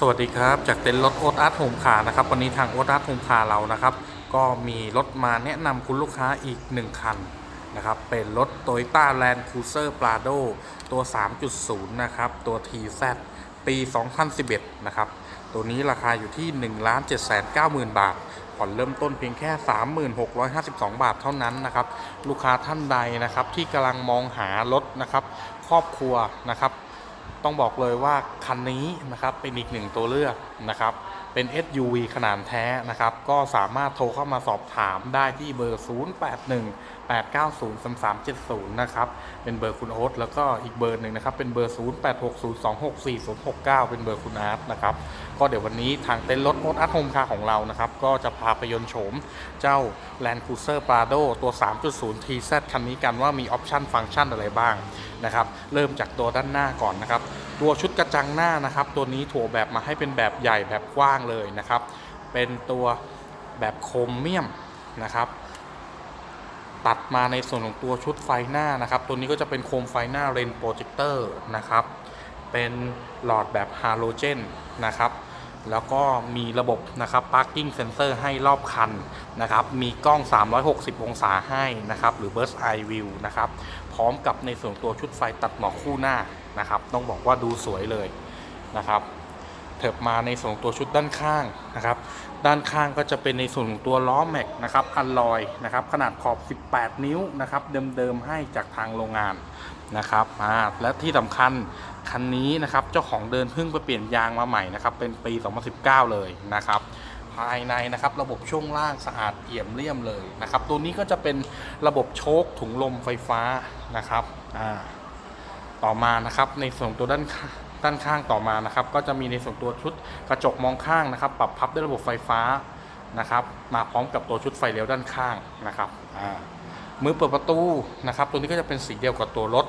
สวัสดีครับ จากเต็นท์รถโอ๊ตอาร์ตโฮมคาร์นะครับ วันนี้ทางโอ๊ตอาร์ตโฮมคาร์เรานะครับ ก็มีรถมาแนะนำคุณลูกค้าอีก 1 คันนะครับ เป็นรถ Toyota Land Cruiser Prado ตัว 3.0 นะครับ ตัว TZ ปี 2011 นะครับ ตัวนี้ราคาอยู่ที่ 1 7 9 0 0 0 บาท ผ่อนเริ่มต้นเพียงแค่ 3652 บาทเท่านั้นนะครับ ลูกค้าท่านใดนะครับที่กำลังมองหารถนะครับ ครอบครัวนะครับ ต้องบอกเลยว่าคันนี้นะครับเป็นอีกหนึ่งตัวเลือกนะครับเป็น SUV ขนาดแท้นะครับก็สามารถโทรเข้ามาสอบถามได้ที่เบอร์ 081 890 3370 นะครับ เป็นเบอร์คุณโอ๊ตแล้วก็อีกเบอร์หนึ่งนะครับ เป็นเบอร์ 0860264069 เป็นเบอร์คุณอาร์ตนะครับ ก็เดี๋ยววันนี้ทางเต็นท์รถโอ๊ตอาร์ตโฮมคาร์ของเรานะครับ ก็จะพาไปยนต์โฉมเจ้า Land Cruiser Prado ตัว 3.0 TZ คันนี้กันว่ามีออปชันฟังก์ชันอะไรบ้างนะครับ เริ่มจากตัวด้านหน้าก่อนนะครับ ตัวชุดกระจังหน้านะครับ ตัวนี้ถั่วแบบมาให้เป็นแบบใหญ่แบบกว้างเลยนะครับ เป็นตัวแบบโครเมียมนะครับ ตัดมาในส่วนของตัวชุดไฟหน้านะครับ ตัวนี้ก็จะเป็นโคมไฟหน้าเรนโปรเจคเตอร์นะครับ เป็นหลอดแบบฮาโลเจนนะครับ แล้วก็มีระบบนะครับ parking sensor ให้รอบคันนะครับ มีกล้อง 360 องศาให้นะครับ หรือ burst eye view นะครับ พร้อมกับในส่วนตัวชุดไฟตัดหมอกคู่หน้านะครับ ต้องบอกว่าดูสวยเลยนะครับเถิบมาในส่วนตัวชุดด้านข้างนะครับ ด้านข้างก็จะเป็นในส่วนของตัวล้อแม็กนะครับอัลลอยนะครับขนาดขอบ 18 นิ้วนะครับเดิมๆให้จากทางโรงงานนะครับอ่าและที่สำคัญคันนี้นะครับเจ้าของเดินเพิ่งไปเปลี่ยนยางมาใหม่นะครับเป็นปี 2019 เลยนะครับภายในนะครับระบบช่วงล่างสะอาดเอี่ยมเลี่ยมเลยนะครับตัวนี้ก็จะเป็นระบบโชคถุงลมไฟฟ้านะครับอ่าต่อมานะครับในส่วนตัวด้านข้าง ด้านข้างต่อมานะครับ ก็จะมีในส่วนตัวชุดกระจกมองข้างนะครับ ปรับพับด้วยระบบไฟฟ้านะครับ มาพร้อมกับตัวชุดไฟเลี้ยวด้านข้างนะครับมือเปิดประตูนะครับ ตัวนี้ก็จะเป็นสีเดียวกับตัวรถ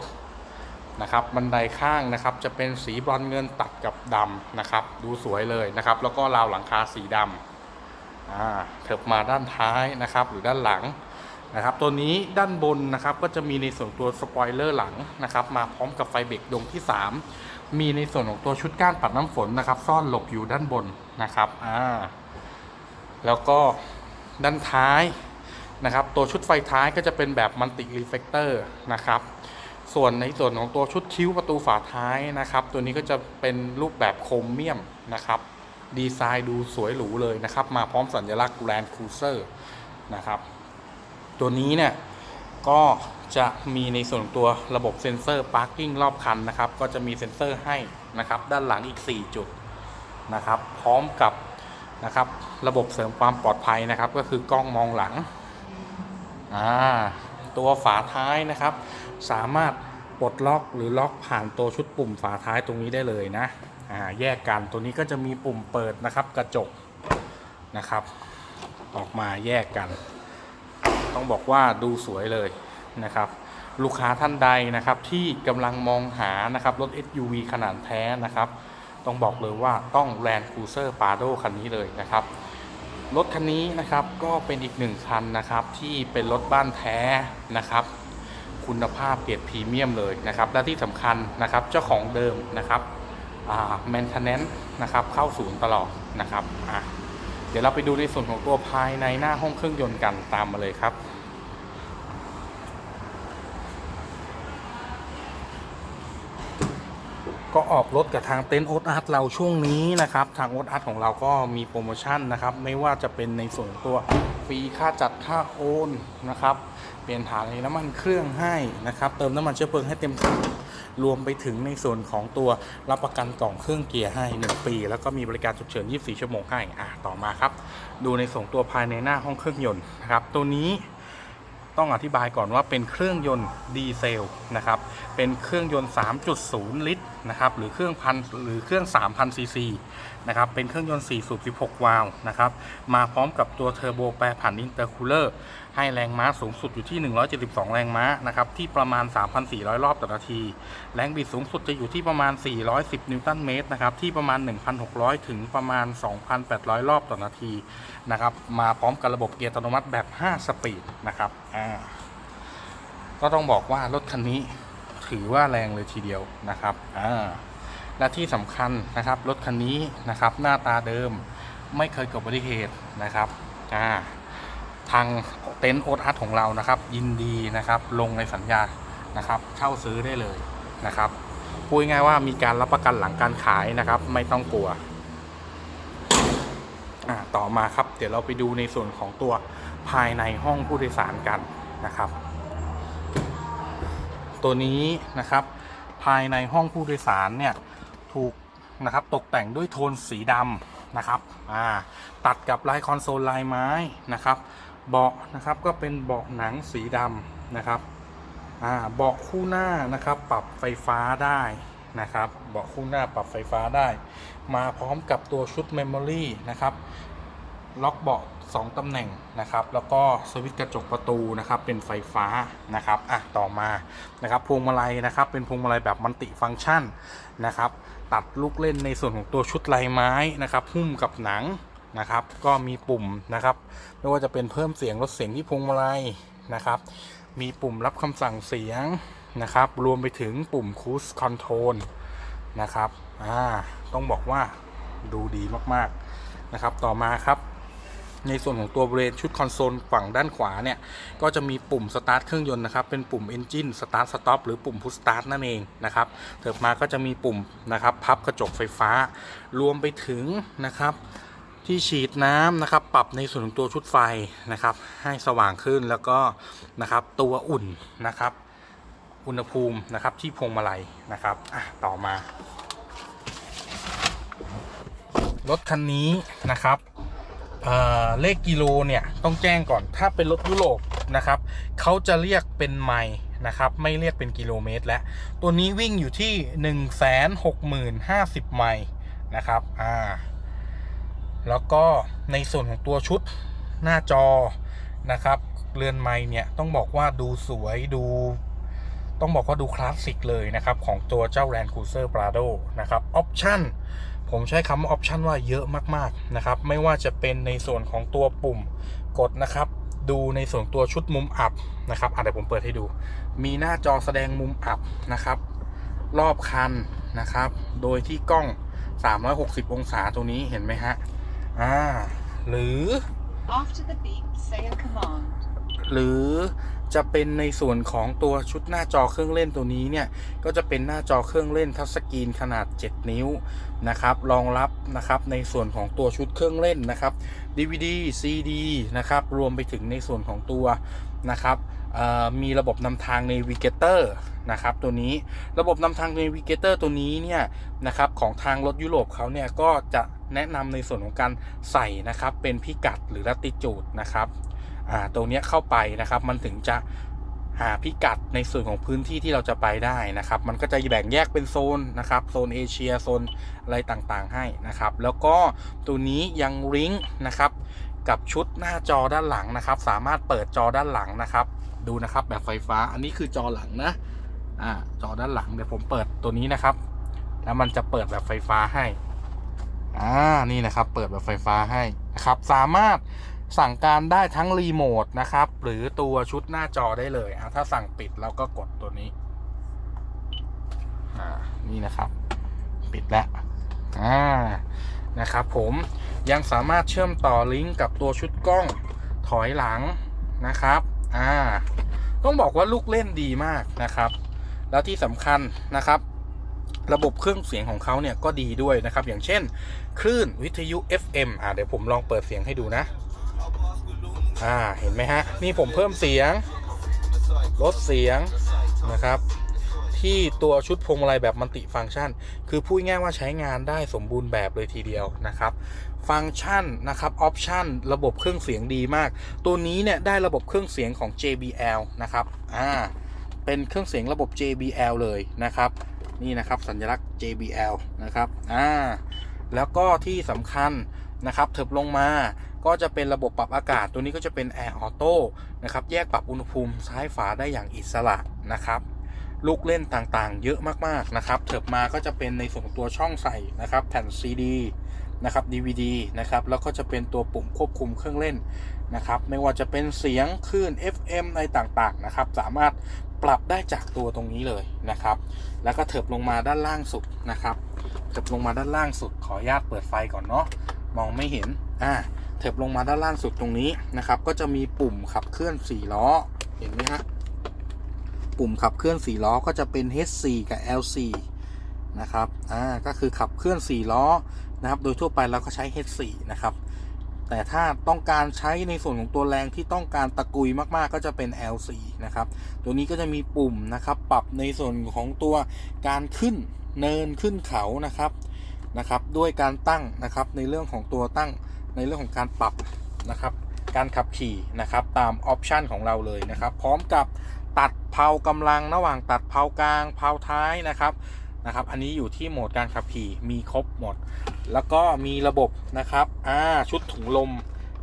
นะครับ บันไดข้างนะครับ จะเป็นสีบรอนซ์เงินตัดกับดำนะครับ ดูสวยเลยนะครับ แล้วก็ราวหลังคาสีดำเถิบมาด้านท้ายนะครับ หรือด้านหลังนะครับตัวนี้ด้านบนนะครับก็จะมีในส่วนตัวสปอยเลอร์หลังนะครับ มาพร้อมกับไฟเบรกดวงที่ 3 มีในส่วนของตัวชุดก้านปัดน้ำฝนนะครับ ซ่อนหลบอยู่ด้านบนนะครับอ่าแล้วก็ด้านท้ายนะครับ ตัวชุดไฟท้ายก็จะเป็นแบบมัลติรีเฟกเตอร์นะครับ ส่วนในส่วนของตัวชุดคิ้วประตูฝาท้ายนะครับ ตัวนี้ก็จะเป็นรูปแบบโครเมียมนะครับ ดีไซน์ดูสวยหรูเลยนะครับ มาพร้อมสัญลักษณ์ Land Cruiser นะครับ ตัวนี้เนี่ยก็ จะมีในส่วนตัวระบบเซ็นเซอร์ parking รอบคันนะครับ ก็จะมีเซ็นเซอร์ให้นะครับ ด้านหลังอีก 4 จุดนะครับ พร้อมกับนะครับ ระบบเสริมความปลอดภัยนะครับ ก็คือกล้องมองหลังอ่าตัวฝาท้ายนะครับ สามารถปลดล็อกหรือล็อกผ่านตัวชุดปุ่มฝาท้ายตรงนี้ได้เลยนะอ่าแยกกันตัวนี้ก็จะมีปุ่มเปิดนะครับ กระจกนะครับ ออกมาแยกกัน ต้องบอกว่าดูสวยเลย นะครับลูกค้าท่านใดนะครับที่กำลังมองหานะครับรถ SUV ขนาดแท้นะครับ ต้องบอกเลยว่าต้อง Land Cruiser Prado คันนี้เลยนะครับ รถคันนี้นะครับก็เป็นอีกหนึ่งคันนะครับที่เป็นรถบ้านแท้นะครับ คุณภาพเกรดพรีเมียมเลยนะครับ และที่สำคัญนะครับเจ้าของเดิมนะครับอ่า maintenance นะครับเข้าศูนย์ตลอดนะครับเดี๋ยวเราไปดูในส่วนของตัวภายในหน้าห้องเครื่องยนต์กันตามมาเลยครับ ก็ ออกรถกับทางเต็นท์โอ๊ตอาร์ตเราช่วงนี้นะครับ ทางโอ๊ตอาร์ตของเราก็มีโปรโมชั่นนะครับ ไม่ว่าจะเป็นในส่วนตัวฟรีค่าจัดค่าโอนนะครับ เปลี่ยนถ่ายน้ำมันเครื่องให้นะครับ เติมน้ำมันเชื้อเพลิงให้เต็มถังรวมไปถึงในส่วนของตัวรับประกันกล่องเครื่องเกียร์ให้ 1 ปี แล้วก็มีบริการฉุกเฉิน 24 ชั่วโมงให้อะต่อมาครับ ดูในส่วนตัวภายในหน้าห้องเครื่องยนต์นะครับ ตัวนี้ ต้องอธิบายก่อนว่าเป็นเครื่องยนต์ดีเซลนะครับ เป็นเครื่องยนต์ 3.0 ลิตรนะครับ หรือเครื่องพันหรือเครื่อง 3,000ซีซี นะครับ เป็นเครื่องยนต์ 4 สูบ 16 วาล์วนะครับ มาพร้อมกับตัวเทอร์โบแปรผันอินเตอร์คูลเลอร์ ให้แรงม้าสูงสุดอยู่ที่ 172 แรงม้านะครับ ที่ประมาณ 3,400 รอบต่อนาที แรงบิดสูงสุดจะอยู่ที่ประมาณ 410 นิวตันเมตรนะครับ ที่ประมาณ 1,600 ถึงประมาณ 2,800 รอบต่อนาทีนะครับ มาพร้อมกับระบบเกียร์อัตโนมัติแบบ 5 สปีดนะครับอ่าก็ต้องบอกว่ารถคันนี้ถือว่าแรงเลยทีเดียวนะครับอ่า และที่สำคัญนะครับรถคันนี้นะครับหน้าตาเดิมไม่เคยเกิดอุบัติเหตุนะครับอ่าทางเต็นท์โอทัสของเรานะครับ ยินดีนะครับลงในสัญญานะครับเช่าซื้อได้เลยนะครับพูดง่ายว่ามีการรับประกันหลังการขายนะครับ ไม่ต้องกลัวต่อมาครับ เดี๋ยวเราไปดูในส่วนของตัวภายในห้องผู้โดยสารกันนะครับ ตัวนี้นะครับ ภายในห้องผู้โดยสารเนี่ย ถูกนะครับตกแต่งด้วยโทนสีดำนะครับอ่าตัดกับลายคอนโซลลายไม้นะครับ เบาะนะครับก็เป็นเบาะหนังสีดำนะครับอ่าเบาะคู่หน้านะครับปรับไฟฟ้าได้นะครับเบาะคู่หน้าปรับไฟฟ้าได้ มาพร้อมกับตัวชุดเมมโมรีนะครับล็อกเบาะ2ตำแหน่งนะครับ แล้วก็สวิตช์กระจกประตูนะครับเป็นไฟฟ้านะครับอะต่อมานะครับพวงมาลัยนะครับ เป็นพวงมาลัยแบบมัลติฟังก์ชันนะครับ ตัดลูกเล่นในส่วนของตัวชุดลายไม้นะครับหุ้มกับหนังนะครับ ก็มีปุ่มนะครับ ไม่ว่าจะเป็นเพิ่มเสียงลดเสียงที่พวงมาลัยนะครับ มีปุ่มรับคำสั่งเสียงนะครับ รวมไปถึงปุ่มคูสคอนโทรลนะครับอ่าต้องบอกว่าดูดีมากๆนะครับ ต่อมาครับ ในส่วนของตัวบริเวณชุดคอนโซลฝั่งด้านขวาเนี่ย ก็จะมีปุ่มสตาร์ทเครื่องยนต์นะครับ เป็นปุ่ม Engine Start Stop หรือปุ่ม Push Start นั่นเองนะครับเถิดมาก็จะมีปุ่มนะครับพับกระจกไฟฟ้า รวมไปถึงนะครับที่ฉีดน้ำนะครับ ปรับในส่วนของตัวชุดไฟนะครับ ให้สว่างขึ้นแล้วก็นะครับตัวอุ่นนะครับ อุณหภูมินะครับที่พวงมาลัยนะครับอะต่อมารถคันนี้นะครับ เเลขกิโลเนี่ยต้องแจ้งก่อนถ้าเป็นรถยุโรปนะครับเขาจะเรียกเป็นไมล์นะครับไม่เรียกเป็นกิโลเมตร แล้วตัวนี้วิ่งอยู่ที่ 1 6 0 0 0 50 ไมล์นะครับอ่าแล้วก็ในส่วนของตัวชุดหน้าจอนะครับเรือนไมล์เนี่ยต้องบอกว่าดูสวยดูต้องบอกว่าดูคลาสสิกเลยนะครับ ของตัวเจ้า Land Cruiser Prado นะครับออปชั่น ผมใช้คำว่าออปชันว่าเยอะมากๆนะครับ ไม่ว่าจะเป็นในส่วนของตัวปุ่มกดนะครับ ดูในส่วนตัวชุดมุมอับนะครับอะเดี๋ยวผมเปิดให้ดู มีหน้าจอแสดงมุมอับนะครับ รอบคันนะครับ โดยที่กล้อง 360 องศาตัวนี้เห็นไหมฮะอ่าหรือ After the beep, say a command. หรือ จะเป็นในส่วนของตัวชุดหน้าจอเครื่องเล่นตัวนี้เนี่ย ก็จะเป็นหน้าจอเครื่องเล่นทัชสกรีนขนาด 7 นิ้วนะครับ รองรับนะครับในส่วนของตัวชุดเครื่องเล่นนะครับ DVD CD นะครับ รวมไปถึงในส่วนของตัวนะครับมีระบบนำทาง Navigator นะครับตัวนี้ระบบนำทาง Navigator ตัวนี้เนี่ยนะครับของทางรถยุโรปเขาเนี่ยก็จะแนะนำในส่วนของการใส่นะครับเป็นพิกัดหรือ latitude นะครับ ตรงนี้เข้าไปนะครับ มันถึงจะหาพิกัดในส่วนของพื้นที่ที่เราจะไปได้นะครับ มันก็จะแบ่งแยกเป็นโซนนะครับ โซนเอเชีย โซนอะไรต่างๆให้นะครับ แล้วก็ตัวนี้ยังลิงก์นะครับกับชุดหน้าจอด้านหลังนะครับ สามารถเปิดจอด้านหลังนะครับ ดูนะครับแบบไฟฟ้า อันนี้คือจอหลังนะอ่าจอด้านหลังเดี๋ยวผมเปิดตัวนี้นะครับ แล้วมันจะเปิดแบบไฟฟ้าให้อ่านี่นะครับ เปิดแบบไฟฟ้าให้นะครับ สามารถ สั่งการได้ทั้งรีโมทนะครับ หรือตัวชุดหน้าจอได้เลยถ้าสั่งปิดเราก็กดตัวนี้นี่นะครับ ปิดแล้วอ่านะครับ ผมยังสามารถเชื่อมต่อลิงก์กับตัวชุดกล้องถอยหลังนะครับอ่าต้องบอกว่าลูกเล่นดีมากนะครับ แล้วที่สำคัญนะครับ ระบบเครื่องเสียงของเขาเนี่ยก็ดีด้วยนะครับ อย่างเช่น คลื่นวิทยุ FM อ่าเดี๋ยวผมลองเปิดเสียงให้ดูนะ อ่าเห็นไหมฮะ นี่ผมเพิ่มเสียง ลดเสียงนะครับ ที่ตัวชุดพวงมาลัยแบบมัลติฟังก์ชัน คือพูดง่ายว่าใช้งานได้สมบูรณ์แบบเลยทีเดียวนะครับ ฟังก์ชันนะครับออปชันระบบเครื่องเสียงดีมาก ตัวนี้เนี่ยได้ระบบเครื่องเสียงของ JBL นะครับอ่าเป็นเครื่องเสียงระบบ JBL เลยนะครับนี่นะครับสัญลักษณ์ JBL นะครับ อ่า แล้วก็ที่สำคัญนะครับเถิบลงมา ก็จะเป็นระบบปรับอากาศ ตัวนี้ก็จะเป็น Air Auto นะครับ แยกปรับอุณหภูมิซ้ายฝาได้อย่างอิสระนะครับลูกเล่นต่างๆ เยอะมากๆนะครับเถิบมาก็จะเป็นในส่วนตัวช่องใส่นะครับ แผ่น CD นะครับ DVD นะครับ แล้วก็จะเป็นตัวปุ่มควบคุมเครื่องเล่นนะครับ ไม่ว่าจะเป็นเสียงคลื่น FM อะไรต่างๆนะครับ สามารถปรับได้จากตัวตรงนี้เลยนะครับ แล้วก็เถิบลงมาด้านล่างสุดนะครับ เถิบลงมาด้านล่างสุด ขออนุญาตเปิดไฟก่อนเนาะ มองไม่เห็น อ่า เถิบลงมาด้านล่างสุดตรงนี้นะครับ ก็จะมีปุ่มขับเคลื่อน4ล้อ เห็นไหมฮะ ปุ่มขับเคลื่อน4ล้อก็จะเป็น H4 กับ L4 นะครับ อ่า ก็คือขับเคลื่อน4ล้อนะครับ โดยทั่วไปเราก็ใช้ H4 นะครับ แต่ถ้าต้องการใช้ในส่วนของตัวแรงที่ต้องการตะกุยมากๆ ก็จะเป็น L4 นะครับ ตัวนี้ก็จะมีปุ่มนะครับ ปรับในส่วนของตัวการขึ้นเนินขึ้นเขานะครับ นะครับ ด้วยการตั้งนะครับ ในเรื่องของตัวตั้ง ในเรื่องของการปรับนะครับ การขับขี่นะครับตามออปชันของเราเลยนะครับ พร้อมกับตัดเพากำลังระหว่างตัดเพากลางเพาท้ายนะครับนะครับ อันนี้อยู่ที่โหมดการขับขี่มีครบหมด แล้วก็มีระบบนะครับอ่าชุดถุงลม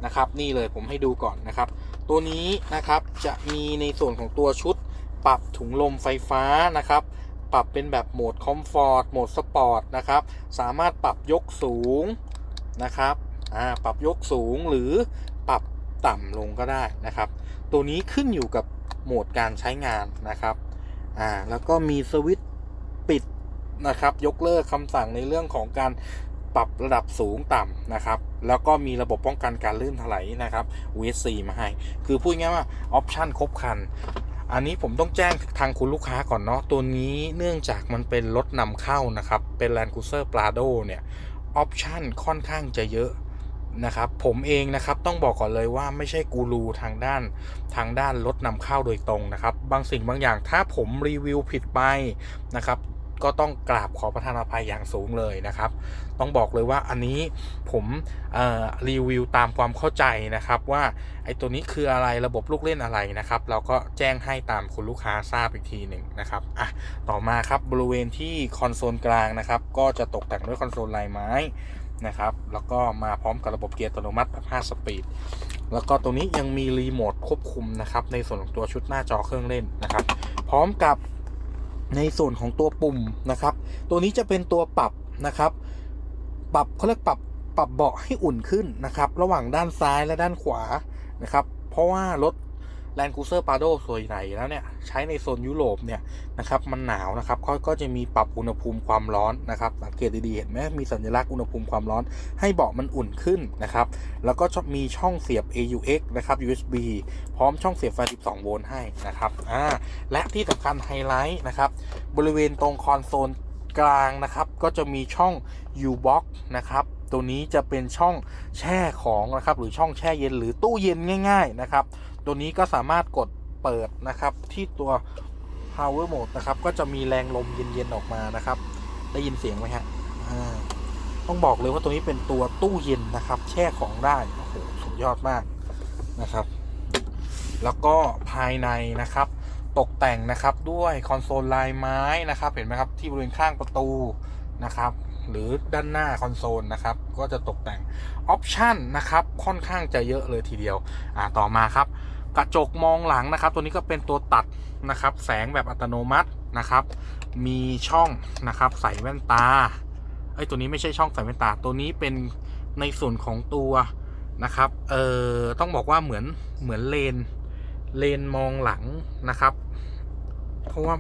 นะครับ นี่เลยผมให้ดูก่อนนะครับ ตัวนี้นะครับจะมีในส่วนของตัวชุด ปรับถุงลมไฟฟ้านะครับ ปรับเป็นแบบโหมดคอมฟอร์ตโหมดสปอร์ตนะครับ สามารถปรับยกสูงนะครับ ปรับยกสูงหรือปรับต่ำลงก็ได้นะครับ ตัวนี้ขึ้นอยู่กับโหมดการใช้งานนะครับอ่าแล้วก็มีสวิตช์ปิดนะครับ ยกเลิกคำสั่งในเรื่องของการปรับระดับสูงต่ำนะครับ แล้วก็มีระบบป้องกันการลื่นถลายนะครับ VSC มาให้ คือพูดง่ายว่าออปชันครบครัน อันนี้ผมต้องแจ้งทางคุณลูกค้าก่อนเนาะ ตัวนี้เนื่องจากมันเป็นรถนำเข้านะครับ เป็น Land Cruiser Prado เนี่ย ออปชันค่อนข้างจะเยอะ นะครับผมเองนะครับต้องบอกก่อนเลยว่าไม่ใช่กูรูทางด้านทางด้านรถนำเข้าโดยตรงนะครับ บางสิ่งบางอย่างถ้าผมรีวิวผิดไปนะครับก็ต้องกราบขอประทานอภัยอย่างสูงเลยนะครับ ต้องบอกเลยว่าอันนี้ผมรีวิวตามความเข้าใจนะครับ ว่าไอ้ตัวนี้คืออะไรระบบลูกเล่นอะไรนะครับ เราก็แจ้งให้ตามคุณลูกค้าทราบอีกทีหนึ่งนะครับอะต่อมาครับบริเวณที่คอนโซลกลางนะครับ ก็จะตกแต่งด้วยคอนโซลลายไม้ นะครับ แล้วก็มาพร้อมกับระบบเกียร์อัตโนมัติแบบ 5 สปีด แล้วก็ตรงนี้ยังมีรีโมทควบคุมนะครับ ในส่วนของตัวชุดหน้าจอเครื่องเล่นนะครับ พร้อมกับในส่วนของตัวปุ่มนะครับ ตัวนี้จะเป็นตัวปรับนะครับ ปรับเขาเรียกปรับปรับเบาะให้อุ่นขึ้นนะครับ ระหว่างด้านซ้ายและด้านขวานะครับ เพราะว่ารถ Land Cruiser Prado ส่วนใหญ่แล้วเนี่ย ใช้ในโซนยุโรปเนี่ยนะครับมันหนาวนะครับเขาก็จะมีปรับอุณหภูมิความร้อนนะครับสังเกตดีๆเห็นไหมมีสัญลักษณ์อุณหภูมิความร้อน ให้เบาะมันอุ่นขึ้นนะครับแล้วก็มีช่องเสียบ AUX นะครับ USB พร้อมช่องเสียบไฟ 12 โวลต์ให้นะครับอ่าและที่สำคัญไฮไลท์นะครับบริเวณตรงคอนโซลกลางนะครับก็จะมีช่อง U-Box นะครับ ตัวนี้จะเป็นช่องแช่ของนะครับหรือช่องแช่เย็นหรือตู้เย็นง่าย ๆนะครับ ตัวนี้ก็สามารถกดเปิดนะครับที่ตัว Power Mode นะครับก็จะมีแรงลมเย็นๆออกมานะครับ ได้ยินเสียงไหมฮะต้องบอกเลยว่าตัวนี้เป็นตัวตู้เย็นนะครับ แช่ของได้โอ้โหสุดยอดมากนะครับ แล้วก็ภายในนะครับ ตกแต่งนะครับด้วยคอนโซลลายไม้นะครับ เห็นไหมครับที่บริเวณข้างประตูนะครับ หรือด้านหน้าคอนโซลนะครับ ก็จะตกแต่งออปชันนะครับ ค่อนข้างจะเยอะเลยทีเดียวอ่าต่อมาครับกระจกมองหลังนะครับ ตัวนี้ก็เป็นตัวตัดนะครับ แสงแบบอัตโนมัตินะครับ มีช่องนะครับใส่แว่นตาไอ้ตัวนี้ไม่ใช่ช่องใส่แว่นตา ตัวนี้เป็นในส่วนของตัวนะครับ เอ่อ ต้องบอกว่าเหมือนเหมือนเลน เลนมองหลังนะครับ เพราะว่า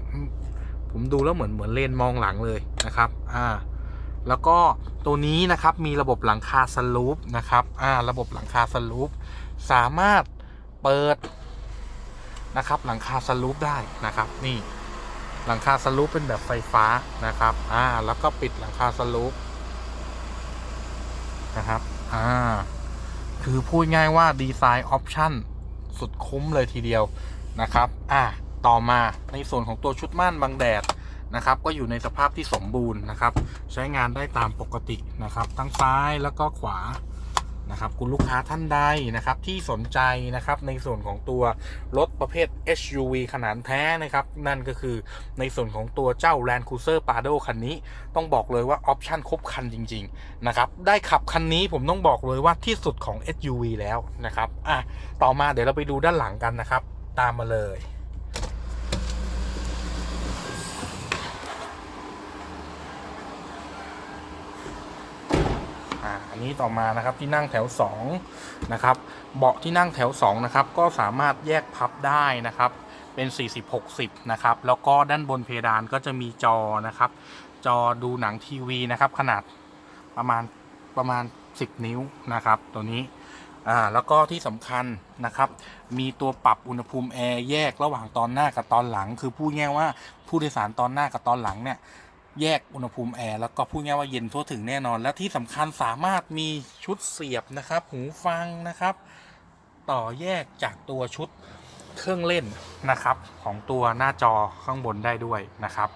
ผมดูแล้วเหมือนเหมือนเลนมองหลังเลยนะครับ อ่า แล้วก็ตัวนี้นะครับมีระบบหลังคาสลูปนะครับอ่าระบบหลังคาสลูปสามารถเปิดนะครับหลังคาสลูปได้นะครับนี่หลังคาสลูปเป็นแบบไฟฟ้านะครับอ่าแล้วก็ปิดหลังคาสลูปนะครับอ่าคือพูดง่ายว่าดีไซน์ออปชั่นสุดคุ้มเลยทีเดียวนะครับอะต่อมาในส่วนของตัวชุดม่านบังแดด นะครับ ก็อยู่ในสภาพที่สมบูรณ์นะครับ ใช้งานได้ตามปกตินะครับ ทั้งซ้ายแล้วก็ขวานะครับคุณลูกค้าท่านใดนะครับที่สนใจนะครับในส่วนของตัวรถประเภท SUV ขนาดแท้นะครับ นั่นก็คือในส่วนของตัวเจ้า Land Cruiser Prado คันนี้ ต้องบอกเลยว่าออปชั่นครบคันจริง ๆ นะครับ ได้ขับคันนี้ผมต้องบอกเลยว่าที่สุดของ SUV แล้วนะครับอะต่อมาเดี๋ยวเราไปดูด้านหลังกันนะครับ ตามมาเลย อ่า อั นนี้ต่อมานะครับที่นั่งแถว2นะครับเบาะที่นั่งแถว2นะครับก็สามารถแยกพับได้นะครับเป็น 40-60 นะครับ แล้วก็ด้านบนเพดานก็จะมีจอนะครับ จอดูหนังทีวีนะครับ ขนาดประมาณประมาณ 10 นิ้วนะครับ ตัวนี้อ่าแล้วก็ที่สำคัญนะครับ มีตัวปรับอุณหภูมิแอร์แยกระหว่างตอนหน้ากับตอนหลัง คือพูดง่ายว่าผู้โดยสารตอนหน้ากับตอนหลังเนี่ย แยกอุณหภูมิแอร์แล้วก็พูดง่ายว่าเย็นทั่วถึงแน่นอน และที่สำคัญสามารถมีชุดเสียบนะครับ หูฟังนะครับ ต่อแยกจากตัวชุดเครื่องเล่นนะครับ ของตัวหน้าจอข้างบนได้ด้วยนะครับ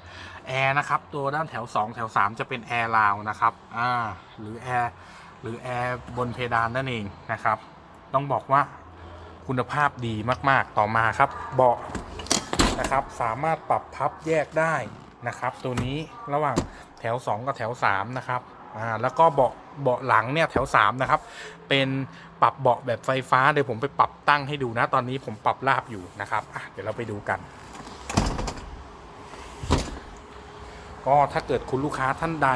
แอร์นะครับตัวด้านแถว 2 แถว 3 จะเป็นแอร์ราวนะครับอ่าหรือแอร์หรือแอร์บนเพดานนั่นเองนะครับ ต้องบอกว่าคุณภาพดีมาก ๆ ต่อมาครับ เบาะนะครับ สามารถปรับพับแยกได้ นะครับ ตัวนี้ระหว่างแถว 2 กับแถว 3 นะครับอ่าแล้วก็เบาะเบาะหลังเนี่ยแถว 3 นะครับ เป็นปรับเบาะแบบไฟฟ้าเดี๋ยวผมไปปรับตั้งให้ดูนะ ตอนนี้ผมปรับราบอยู่นะครับอะเดี๋ยวเราไปดูกันก็ถ้าเกิดคุณลูกค้าท่านใด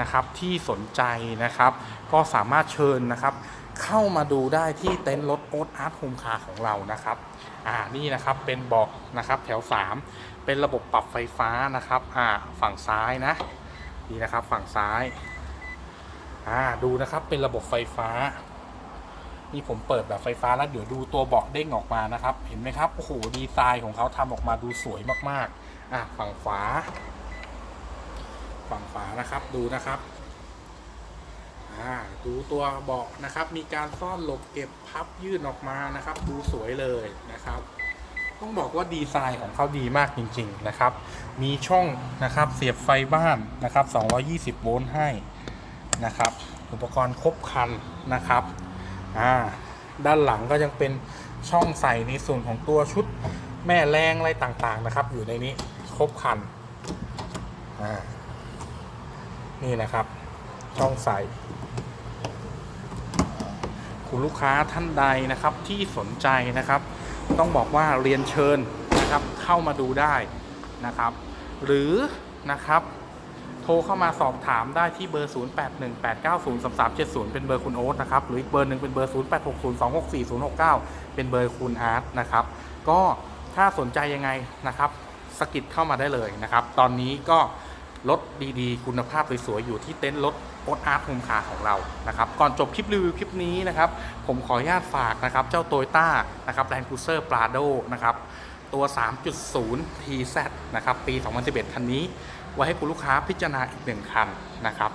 นะครับที่สนใจนะครับ ก็สามารถเชิญนะครับ เข้ามาดูได้ที่เต็นท์รถโอ๊ตอาร์ตโฮมคาของเรานะครับ อ่านี่นะครับเป็นเบาะนะครับแถว 3 เป็นระบบปรับไฟฟ้านะครับอ่าฝั่งซ้ายนะนี่นะครับฝั่งซ้ายอ่าดูนะครับเป็นระบบไฟฟ้า นี่ผมเปิดแบบไฟฟ้าแล้วเดี๋ยวดูตัวเบาะเด้งออกมานะครับ เห็นไหมครับโอ้โหดีไซน์ของเขาทำออกมาดูสวยมากๆอะฝั่งขวาฝั่งฝานะครับดูนะครับอ่าดูตัวเบาะนะครับ มีการซ่อนหลบเก็บพับยื่นออกมานะครับ ดูสวยเลยนะครับ ต้องบอกว่าดีไซน์ของเขาดีมากจริง ๆ นะครับ มีช่องนะครับเสียบไฟบ้านนะครับ 220 โวลต์ให้นะครับ อุปกรณ์ครบครันนะครับอ่าด้านหลังก็ยังเป็นช่องใส่ในส่วนของตัวชุดแม่แรงอะไรต่างๆนะครับ อยู่ในนี้ครบครันอ่านี่นะครับ ช่องใส่คุณลูกค้าท่านใดนะครับที่สนใจนะครับ ต้องบอกว่าเรียนเชิญนะครับเข้ามาดูได้นะครับ หรือนะครับโทรเข้ามาสอบถามได้ที่เบอร์ 0818903370 เป็นเบอร์คุณโอ๊ตนะครับ หรืออีกเบอร์หนึ่งเป็นเบอร์ 0860264069 เป็นเบอร์คุณอาร์ตนะครับ ก็ถ้าสนใจยังไงนะครับสกิดเข้ามาได้เลยนะครับ ตอนนี้ก็รถดีๆ คุณภาพสวยๆอยู่ที่เต็นท์รถ โอ๊ตอาร์ตโฮมคาร์ของเรานะครับก่อนจบคลิปรีวิวคลิปนี้นะครับผมขออนุญาตฝากนะครับเจ้าโตโยต้านะครับแลนด์ครูเซอร์ปราโดนะครับตัว 3.0 TZ นะครับปี 2011 คันนี้ ไว้ให้คุณลูกค้าพิจารณาอีกหนึ่งคันนะครับ